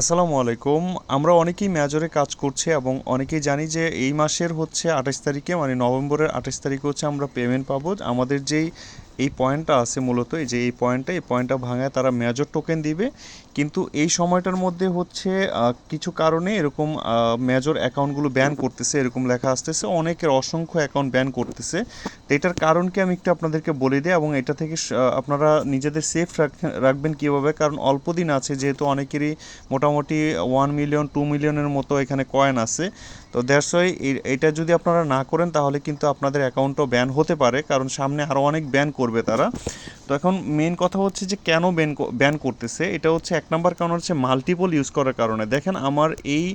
আসসালামু আলাইকুম। আমরা অনেকেই মেজরে কাজ করছি এবং অনেকেই জানি যে এই মাসের হচ্ছে আঠাশ তারিখে মানে নভেম্বরের আঠাশ তারিখে হচ্ছে আমরা পেমেন্ট পাবো। আমাদের যেই এই পয়েন্টটা আছে মূলত, এই যে এই পয়েন্টটা এই পয়েন্টটা ভাঙায় তারা মেজর টোকেন দিবে। কিন্তু এই সময়টার মধ্যে হচ্ছে কিছু কারণে এরকম মেজর অ্যাকাউন্টগুলো ব্যান করতেছে, এরকম লেখা আসতেছে। অনেকের অসংখ্য অ্যাকাউন্ট ব্যান করতেছে। তো এটার কারণকে আমি একটু আপনাদেরকে বলে দিই এবং এটা থেকে আপনারা নিজেদের সেফ রাখবেন কীভাবে? কারণ অল্প দিন আছে, যেহেতু অনেকেরই মোটামুটি ওয়ান মিলিয়ন টু মিলিয়নের মতো এখানে কয়েন আছে। তো দ্যাটস ওয়াই এটা যদি আপনারা না করেন তাহলে কিন্তু আপনাদের অ্যাকাউন্টও ব্যান হতে পারে, কারণ সামনে আরও অনেক ব্যান করবে তারা। তো এখন মেন কথা হচ্ছে যে কেন ব্যান ব্যান করতেছে? এটা হচ্ছে এক নম্বর কারণ হচ্ছে মাল্টিপল ইউজ করার কারণে। দেখেন আমার এই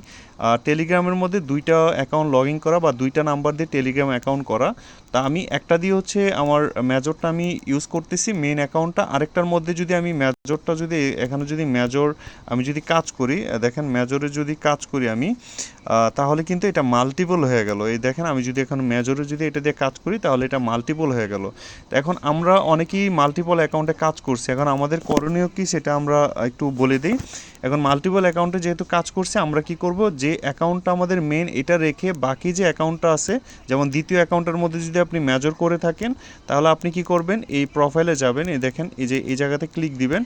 টেলিগ্রামের মধ্যে দুইটা অ্যাকাউন্ট লগ ইন করা বা দুইটা নাম্বার দিয়ে টেলিগ্রাম অ্যাকাউন্ট করা। তা আমি একটা দিয়ে হচ্ছে আমার মেজরটা আমি ইউজ করতেছি মেন অ্যাকাউন্টটা আরেকটার মধ্যে যদি আমি মেজরটা যদি, এখানে যদি মেজর আমি যদি কাজ করি দেখেন মেজরে যদি কাজ করি আমি তাহলে কিন্তু এটা মাল্টিপল হয়ে গেল। এই দেখেন আমি যদি এখন মেজরে যদি এটা দিয়ে কাজ করি, তাহলে এটা মাল্টিপল হয়ে গেল। এখন আমরা অনেকেই মাল্টিপল অ্যাকাউন্টে কাজ করছি। এখন আমাদের করণীয় কি সেটা আমরা একটু বলে দিই। এখন মাল্টিপল অ্যাকাউন্টে যেহেতু কাজ করছে, আমরা কি করব? যে অ্যাকাউন্টটা আমাদের মেন এটা রেখে বাকি যে অ্যাকাউন্টটা আছে, যেমন দ্বিতীয় অ্যাকাউন্টের মধ্যে যদি আপনি মেজর করে থাকেন, তাহলে আপনি কি করবেন? এই প্রোফাইলে যাবেন, এই দেখেন, এই যে, এই জায়গাতে ক্লিক দিবেন।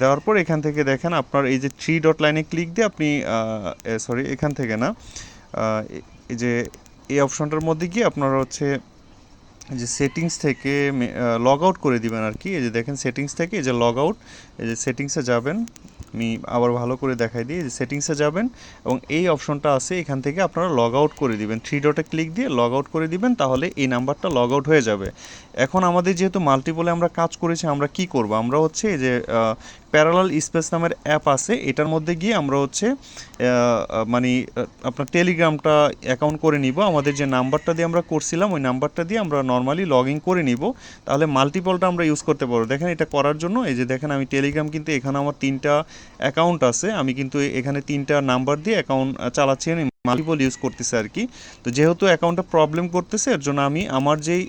দেওয়ার পর এখান থেকে দেখেন আপনার এই যে থ্রি ডট লাইনে ক্লিক দিয়ে আপনি সরি এখান থেকে না এই যে, এই অপশনটার মধ্যে গিয়ে আপনারা হচ্ছে যে সেটিংস থেকে লগ আউট করে দিবেন আর কি। এই যে দেখেন সেটিংস থেকে এই যে লগ আউট এই যে সেটিংসে যাবেন। আমি আবার ভালো করে দেখাই দিই সেটিংসে যাবেন এবং এই অপশনটা আছে, এখান থেকে আপনারা লগ আউট করে দিবেন। থ্রি ডটে ক্লিক দিয়ে লগ আউট করে দিবেন, তাহলে এই নাম্বারটা লগ আউট হয়ে যাবে। এখন আমাদের যেহেতু মাল্টিপলে আমরা কাজ করেছি, আমরা কি করব? আমরা হচ্ছে যে প্যারালাল স্পেস নামের অ্যাপ আছে, এটার মধ্যে গিয়ে আমরা হচ্ছে মানে আপনার টেলিগ্রামটা অ্যাকাউন্ট করে নিব। আমাদের যে নাম্বারটা দিয়ে আমরা করছিলাম, ওই নাম্বারটা দিয়ে আমরা নর্মালি লগ ইন করে নিব। তাহলে মাল্টিপলটা আমরা ইউজ করতে পারব। দেখেন এটা করার জন্য, এই যে দেখেন আমি টেলিগ্রাম কিন্তু এখানে আমার তিনটা অ্যাকাউন্ট আছে, আমি কিন্তু এখানে তিনটা নাম্বার দিয়ে অ্যাকাউন্ট চালাচ্ছি, আমি মাল্টিপল ইউজ করতেছি আর কি। তো যেহেতু অ্যাকাউন্টটা প্রবলেম করতেছে, এর জন্য আমি আমার যেই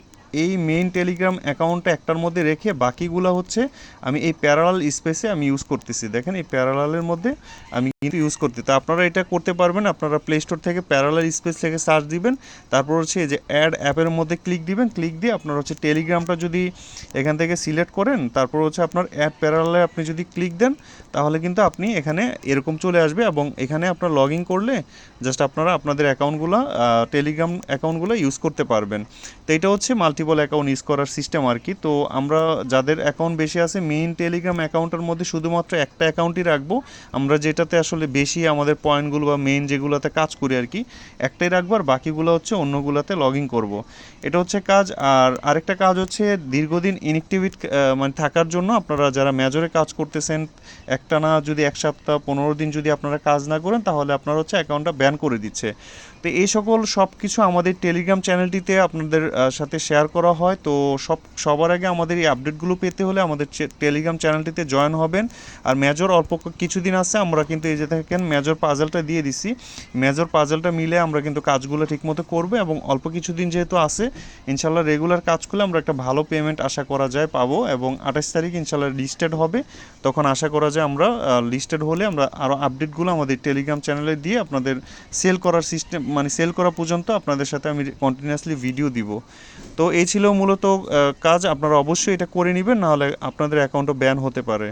এই মেইন টেলিগ্রাম অ্যাকাউন্টটা একটার মধ্যে রেখে বাকিগুলো হচ্ছে আমি এই প্যারালাল স্পেসে আমি ইউজ করতেছি। দেখেন এই প্যারালালের মধ্যে আমি কিন্তু ইউজ করতে তো আপনারা এটা করতে পারবেন, আপনারা প্লে স্টোর থেকে প্যারালাল স্পেস থেকে সার্চ দিবেন, তারপর হচ্ছে এই যে অ্যাড অ্যাপের মধ্যে ক্লিক দিবেন ক্লিক দিয়ে আপনার হচ্ছে টেলিগ্রামটা যদি এখান থেকে সিলেক্ট করেন, তারপর হচ্ছে আপনার অ্যাড প্যারালালে আপনি যদি ক্লিক দেন, তাহলে কিন্তু আপনি এখানে এরকম চলে আসবে এবং এখানে আপনার লগ ইন করলে জাস্ট আপনারা আপনাদের অ্যাকাউন্টগুলো টেলিগ্রাম অ্যাকাউন্টগুলো ইউজ করতে পারবেন। তো এটা হচ্ছে মাল্টিপল অ্যাকাউন্ট ইউজ করার সিস্টেম আর কি। তো আমরা যাদের অ্যাকাউন্ট বেশি আছে মেইন টেলিগ্রাম অ্যাকাউন্টের মধ্যে শুধুমাত্র একটা অ্যাকাউন্টই রাখব। আমরা যেটাতে আসলে বেশি আমাদের পয়েন্টগুলো বা মেইন যেগুলোতে কাজ করি আর কি, একটাই রাখব আর বাকিগুলো হচ্ছে অন্যগুলোতে লগ ইন করব। এটা হচ্ছে কাজ। আর আরেকটা কাজ হচ্ছে দীর্ঘদিন ইনএক্টিভিট মানে থাকার জন্য আপনারা যারা মেজরে কাজ করতেছেন একটা না যদি এক সপ্তাহ, পনেরো দিন যদি আপনারা কাজ না করেন, তাহলে আপনার হচ্ছে অ্যাকাউন্টটা ব্যান করে দিচ্ছে। তো এই সকল সব কিছু আমাদের টেলিগ্রাম চ্যানেলটিতে আপনাদের সাথে শেয়ার করা হয়, তো সব, সবার আগে আমাদের এই আপডেটগুলো পেতে হলে আমাদের টেলিগ্রাম চ্যানেলটিতে জয়েন হবেন। আর মেজর অল্প কিছুদিন আছে, আমরা কিন্তু এই যে দেখেন মেজর পাজলটা দিয়ে দিছি। মেজর পাজলটা মিলে আমরা কিন্তু কাজগুলো ঠিকমতো করব এবং অল্প কিছুদিন যেহেতু আছে ইনশাল্লাহ রেগুলার কাজ করলে আমরা একটা ভালো পেমেন্ট আশা করা যায় পাবো এবং আঠাশ তারিখ ইনশাল্লাহ লিস্টেড হবে। তখন আশা করা যায় আমরা লিস্টেড হলে আমরা আরও আপডেটগুলো আমাদের টেলিগ্রাম চ্যানেলে দিয়ে আপনাদের সেল করার সিস্টেম মানে সেল করা পর্যন্ত আপনাদের সাথে আমি কন্টিনিউয়াসলি ভিডিও দিব। তো এই ছিল মূলত কাজ। আপনারা অবশ্যই এটা করে নেবেন, নাহলে আপনাদের অ্যাকাউন্টও ব্যান হতে পারে।